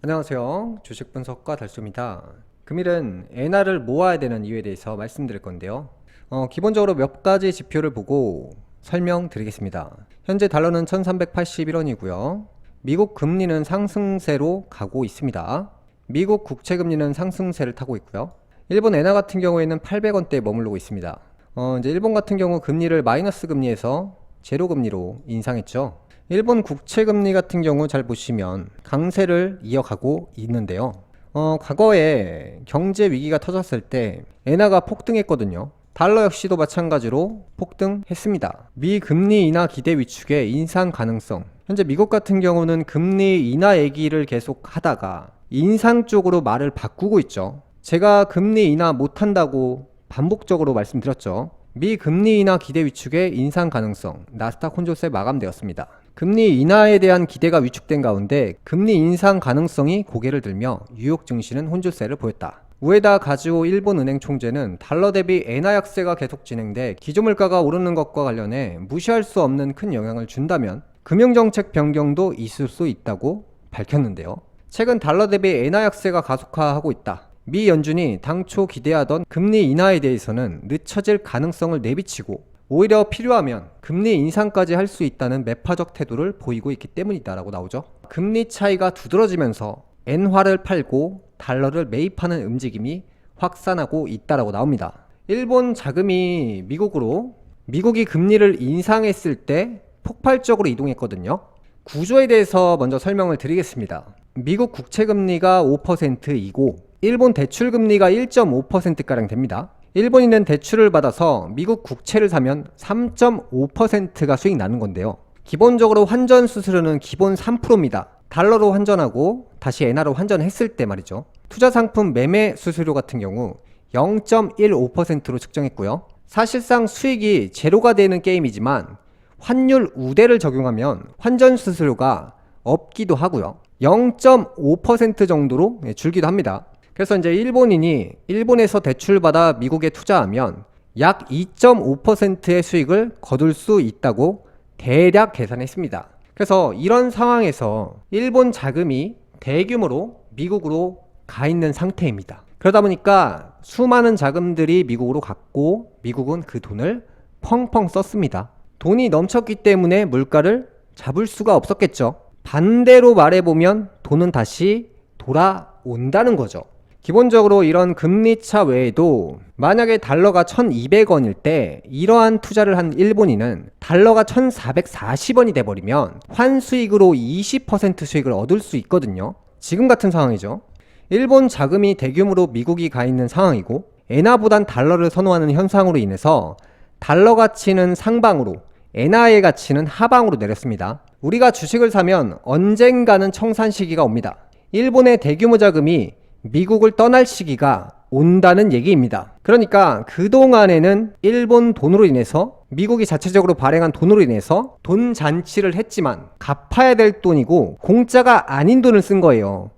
안녕하세요. 주식 분석가 달수입니다. 금일은 엔화를 모아야 되는 이유에 대해서 말씀드릴 건데요. 어, 기본적으로 몇 가지 지표를 보고 설명드리겠습니다. 현재 달러는 1381원이고요. 미국 금리는 상승세로 가고 있습니다. 미국 국채 금리는 상승세를 타고 있고요. 일본 엔화 같은 경우에는 800원대에 머무르고 있습니다. 어, 이제 일본 같은 경우 금리를 마이너스 금리에서 제로 금리로 인상했죠. 일본 국채 금리 같은 경우 잘 보시면 강세를 이어가고 있는데요. 어, 과거에 경제 위기가 터졌을 때 엔화가 폭등했거든요. 달러 역시도 마찬가지로 폭등했습니다. 미 금리 인하 기대 위축의 인상 가능성. 현재 미국 같은 경우는 금리 인하 얘기를 계속 하다가 인상 쪽으로 말을 바꾸고 있죠. 제가 금리 인하 못한다고 반복적으로 말씀드렸죠. 미 금리 인하 기대 위축의 인상 가능성, 나스닥 혼조세 마감되었습니다. 금리 인하에 대한 기대가 위축된 가운데 금리 인상 가능성이 고개를 들며 뉴욕 증시는 혼조세를 보였다. 우에다 가즈오 일본은행 총재는 달러 대비 엔화 약세가 계속 진행돼 기조 물가가 오르는 것과 관련해 무시할 수 없는 큰 영향을 준다면 금융정책 변경도 있을 수 있다고 밝혔는데요. 최근 달러 대비 엔화 약세가 가속화하고 있다. 미 연준이 당초 기대하던 금리 인하에 대해서는 늦춰질 가능성을 내비치고 오히려 필요하면 금리 인상까지 할 수 있다는 매파적 태도를 보이고 있기 때문이다라고 나오죠. 금리 차이가 두드러지면서 엔화를 팔고 달러를 매입하는 움직임이 확산하고 있다라고 나옵니다. 일본 자금이 미국으로 미국이 금리를 인상했을 때 폭발적으로 이동했거든요. 구조에 대해서 먼저 설명을 드리겠습니다. 미국 국채 금리가 5%이고 일본 대출 금리가 1.5%가량 됩니다. 일본인은 대출을 받아서 미국 국채를 사면 3.5%가 수익 나는 건데요. 기본적으로 환전 수수료는 기본 3%입니다. 달러로 환전하고 다시 엔화로 환전했을 때 말이죠. 투자 상품 매매 수수료 같은 경우 0.15%로 측정했고요. 사실상 수익이 제로가 되는 게임이지만 환율 우대를 적용하면 환전 수수료가 없기도 하고요. 0.5% 정도로 예, 줄기도 합니다. 그래서 이제 일본인이 일본에서 대출받아 미국에 투자하면 약 2.5%의 수익을 거둘 수 있다고 대략 계산했습니다. 그래서 이런 상황에서 일본 자금이 대규모로 미국으로 가 있는 상태입니다. 그러다 보니까 수많은 자금들이 미국으로 갔고 미국은 그 돈을 펑펑 썼습니다. 돈이 넘쳤기 때문에 물가를 잡을 수가 없었겠죠. 반대로 말해보면 돈은 다시 돌아온다는 거죠. 기본적으로 이런 금리차 외에도 만약에 달러가 1200원일 때 이러한 투자를 한 일본인은 달러가 1440원이 돼버리면 환수익으로 20% 수익을 얻을 수 있거든요. 지금 같은 상황이죠. 일본 자금이 대규모로 미국이 가 있는 상황이고 엔화보단 달러를 선호하는 현상으로 인해서 달러 가치는 상방으로 엔화의 가치는 하방으로 내렸습니다. 우리가 주식을 사면 언젠가는 청산 시기가 옵니다. 일본의 대규모 자금이 미국을 떠날 시기가 온다는 얘기입니다. 그러니까 그동안에는 일본 돈으로 인해서 미국이 자체적으로 발행한 돈으로 인해서 돈 잔치를 했지만 갚아야 될 돈이고 공짜가 아닌 돈을 쓴 거예요.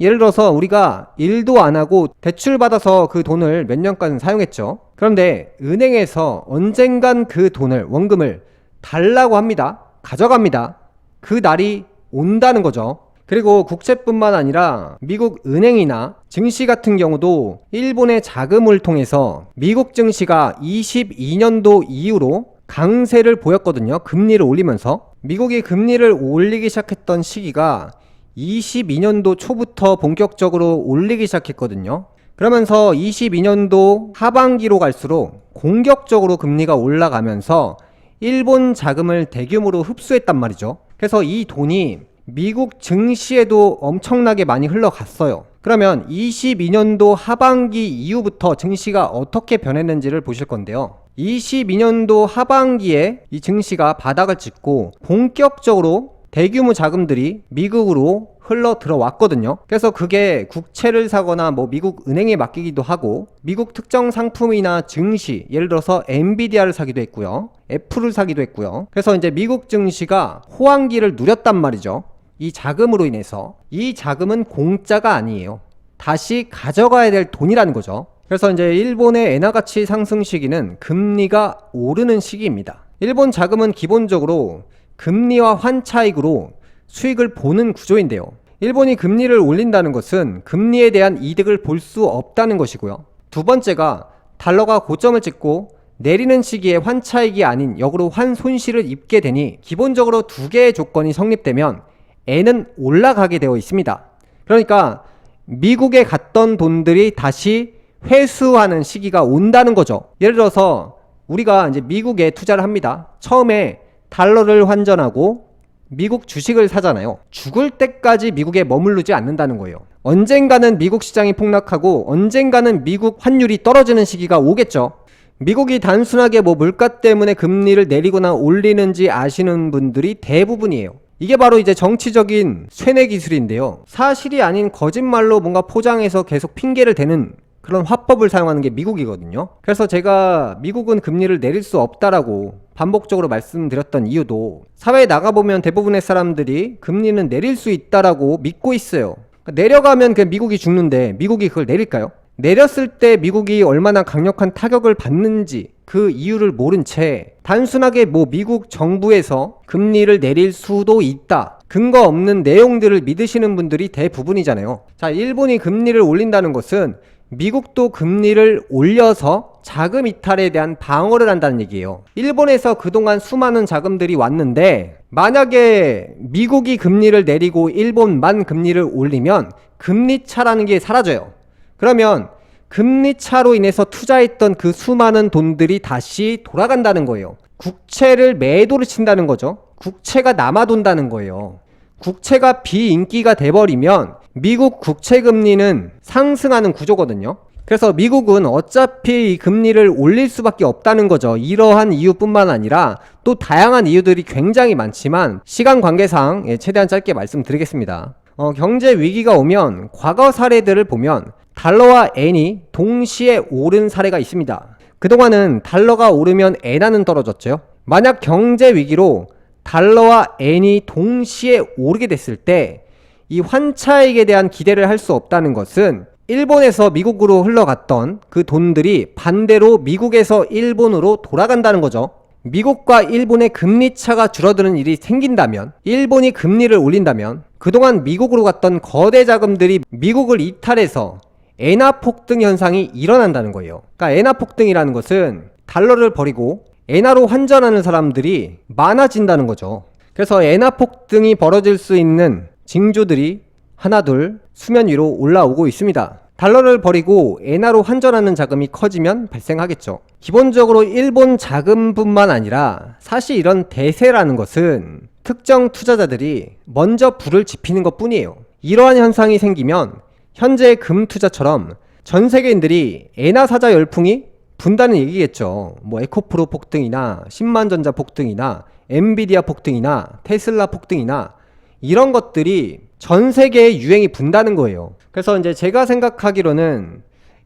예를 들어서 우리가 일도 안 하고 대출 받아서 그 돈을 몇 년간 사용했죠. 그런데 은행에서 언젠간 그 돈을 원금을 달라고 합니다. 가져갑니다. 그 날이 온다는 거죠. 그리고 국채뿐만 아니라 미국 은행이나 증시 같은 경우도 일본의 자금을 통해서 미국 증시가 22년도 이후로 강세를 보였거든요. 금리를 올리면서. 미국이 금리를 올리기 시작했던 시기가 22년도 초부터 본격적으로 올리기 시작했거든요. 그러면서 22년도 하반기로 갈수록 공격적으로 금리가 올라가면서 일본 자금을 대규모로 흡수했단 말이죠. 그래서 이 돈이 미국 증시에도 엄청나게 많이 흘러갔어요. 그러면 22년도 하반기 이후부터 증시가 어떻게 변했는지를 보실 건데요. 22년도 하반기에 이 증시가 바닥을 찍고 본격적으로 대규모 자금들이 미국으로 흘러 들어왔거든요. 그래서 그게 국채를 사거나 뭐 미국 은행에 맡기기도 하고 미국 특정 상품이나 증시 예를 들어서 엔비디아를 사기도 했고요. 애플을 사기도 했고요. 그래서 이제 미국 증시가 호황기를 누렸단 말이죠. 이 자금으로 인해서 이 자금은 공짜가 아니에요. 다시 가져가야 될 돈이라는 거죠. 그래서 이제 일본의 엔화 가치 상승 시기는 금리가 오르는 시기입니다. 일본 자금은 기본적으로 금리와 환차익으로 수익을 보는 구조인데요. 일본이 금리를 올린다는 것은 금리에 대한 이득을 볼 수 없다는 것이고요. 두 번째가 달러가 고점을 찍고 내리는 시기에 환차익이 아닌 역으로 환 손실을 입게 되니 기본적으로 두 개의 조건이 성립되면 엔은 올라가게 되어 있습니다. 그러니까 미국에 갔던 돈들이 다시 회수하는 시기가 온다는 거죠. 예를 들어서 우리가 이제 미국에 투자를 합니다. 처음에 달러를 환전하고 미국 주식을 사잖아요. 죽을 때까지 미국에 머무르지 않는다는 거예요. 언젠가는 미국 시장이 폭락하고 언젠가는 미국 환율이 떨어지는 시기가 오겠죠. 미국이 단순하게 뭐 물가 때문에 금리를 내리거나 올리는지 아시는 분들이 대부분이에요. 이게 바로 이제 정치적인 쇠뇌 기술인데요. 사실이 아닌 거짓말로 뭔가 포장해서 계속 핑계를 대는 그런 화법을 사용하는 게 미국이거든요. 그래서 제가 미국은 금리를 내릴 수 없다라고 반복적으로 말씀드렸던 이유도 사회에 나가보면 대부분의 사람들이 금리는 내릴 수 있다라고 믿고 있어요. 그러니까 내려가면 그 미국이 죽는데 미국이 그걸 내릴까요? 내렸을 때 미국이 얼마나 강력한 타격을 받는지 그 이유를 모른 채 단순하게 뭐 미국 정부에서 금리를 내릴 수도 있다. 근거 없는 내용들을 믿으시는 분들이 대부분이잖아요. 자, 일본이 금리를 올린다는 것은 미국도 금리를 올려서 자금 이탈에 대한 방어를 한다는 얘기예요. 일본에서 그동안 수많은 자금들이 왔는데 만약에 미국이 금리를 내리고 일본만 금리를 올리면 금리 차라는 게 사라져요. 그러면 금리 차로 인해서 투자했던 그 수많은 돈들이 다시 돌아간다는 거예요. 국채를 매도를 친다는 거죠. 국채가 남아돈다는 거예요. 국채가 비인기가 돼버리면 미국 국채 금리는 상승하는 구조거든요. 그래서 미국은 어차피 이 금리를 올릴 수밖에 없다는 거죠. 이러한 이유뿐만 아니라 또 다양한 이유들이 굉장히 많지만 시간 관계상 예, 최대한 짧게 말씀드리겠습니다. 어, 경제 위기가 오면 과거 사례들을 보면 달러와 엔이 동시에 오른 사례가 있습니다. 그동안은 달러가 오르면 엔화는 떨어졌죠. 만약 경제 위기로 달러와 엔이 동시에 오르게 됐을 때 이 환차익에 대한 기대를 할 수 없다는 것은 일본에서 미국으로 흘러갔던 그 돈들이 반대로 미국에서 일본으로 돌아간다는 거죠. 미국과 일본의 금리 차가 줄어드는 일이 생긴다면, 일본이 금리를 올린다면, 그동안 미국으로 갔던 거대 자금들이 미국을 이탈해서 엔화 폭등 현상이 일어난다는 거예요. 그러니까 엔화 폭등이라는 것은 달러를 버리고 엔화로 환전하는 사람들이 많아진다는 거죠. 그래서 엔화 폭등이 벌어질 수 있는 징조들이 하나둘 수면 위로 올라오고 있습니다. 달러를 버리고 엔화로 환전하는 자금이 커지면 발생하겠죠. 기본적으로 일본 자금뿐만 아니라 사실 이런 대세라는 것은 특정 투자자들이 먼저 불을 지피는 것 뿐이에요. 이러한 현상이 생기면 현재 금 투자처럼 전 세계인들이 엔화 사자 열풍이 분다는 얘기겠죠. 뭐 에코프로 폭등이나 10만전자 폭등이나 엔비디아 폭등이나 테슬라 폭등이나 이런 것들이 전 세계에 유행이 분다는 거예요. 그래서 이제 제가 생각하기로는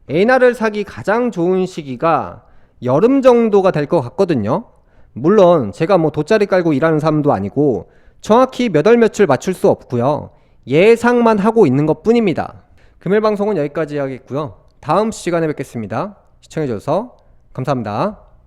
엔화를 사기 가장 좋은 시기가 여름 정도가 될 것 같거든요. 물론 제가 뭐 돗자리 깔고 일하는 사람도 아니고 정확히 몇 월 며칠 맞출 수 없고요. 예상만 하고 있는 것 뿐입니다. 금일 방송은 여기까지 하겠고요. 다음 시간에 뵙겠습니다. 시청해주셔서 감사합니다.